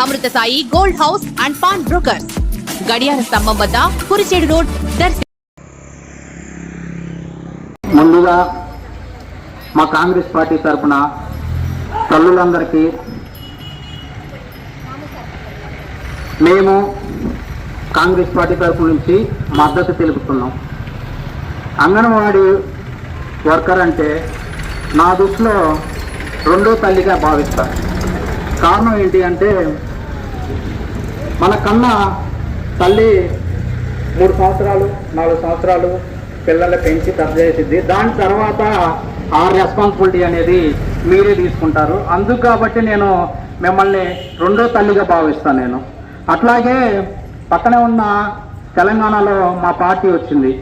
Amrutha Sai gold house and pawn brokers. గడియార స్తంభం వద్ద కురిచేడు రోడ్ దర్శి ముందుగా మా కాంగ్రెస్ పార్టీ తరఫున తల్లులందరికీ మేము కాంగ్రెస్ పార్టీ తరఫు నుంచి మద్దతు తెలుపుతున్నాం. అంగన్వాడీ వర్కర్ అంటే నా దృష్టిలో రెండో తల్లిగా భావిస్తారు కారణం ఏంటి అంటే మన కన్నా తల్లి మూడు సంవత్సరాలు నాలుగు సంవత్సరాలు పిల్లల్ని పెంచి పెద్ద చేసిద్ది దాని తర్వాత ఆ రెస్పాన్సిబిలిటీ అనేది మీరే తీసుకుంటారు. అందుకు కాబట్టి నేను మిమ్మల్ని రెండో తల్లిగా భావిస్తాను నేను. అట్లాగే పక్కనే ఉన్న తెలంగాణలో మా పార్టీ వచ్చింది.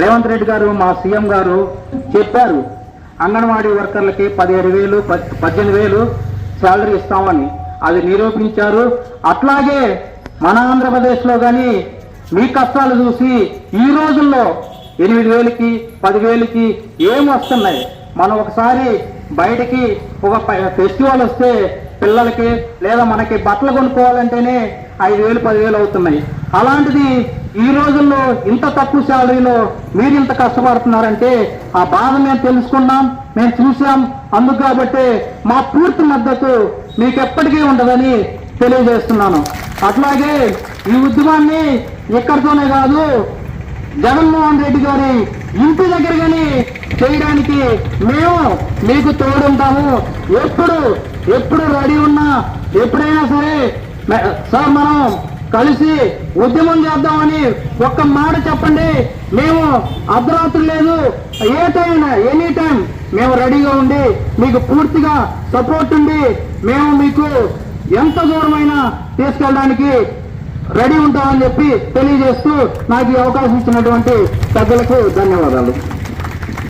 రేవంత్ రెడ్డి గారు మా సీఎం గారు చెప్పారు అంగన్వాడీ వర్కర్లకి పదిహేడు వేలు పద్దెనిమిది వేలు శాలరీ ఇస్తామని. అది నిరూపించారు. అట్లాగే మన ఆంధ్రప్రదేశ్లో కానీ మీ కష్టాలు చూసి ఈ రోజుల్లో ఎనిమిది వేలకి పదివేలకి ఏం వస్తున్నాయి? మనం ఒకసారి బయటికి ఒక ఫెస్టివల్ వస్తే పిల్లలకి లేదా మనకి బట్టలు కొనుక్కోవాలంటేనే ఐదు వేలు పదివేలు అవుతున్నాయి. అలాంటిది ఈ రోజుల్లో ఇంత తక్కువ శాలరీలో మీరు ఇంత కష్టపడుతున్నారంటే ఆ బాధ మేము తెలుసుకున్నాం మేము చూసాం. అందుకు కాబట్టి మా పూర్తి మద్దతు మీకు ఎప్పటికీ ఉండదని తెలియజేస్తున్నాను. అట్లాగే ఈ ఉద్యమాన్ని ఎక్కడితోనే కాదు జగన్మోహన్ రెడ్డి గారి ఇంటి దగ్గర కానీ చేయడానికి మేము మీకు తోడుంటాము. ఎప్పుడు ఎప్పుడు రెడీ ఉన్నా ఎప్పుడైనా సరే సార్ మనం కలిసి ఉద్యమం చేద్దామని ఒక్క మాట చెప్పండి. మేము అర్ధరాత్రి లేదు ఏ టైం ఎనీ టైం మేము రెడీగా ఉండి మీకు పూర్తిగా సపోర్ట్ ఉండి మేము మీకు ఎంత దూరమైనా తీసుకెళ్ళడానికి రెడీ ఉంటామని చెప్పి తెలియజేస్తూ నాకు ఈ అవకాశం ఇచ్చినటువంటి పెద్దలకు ధన్యవాదాలు.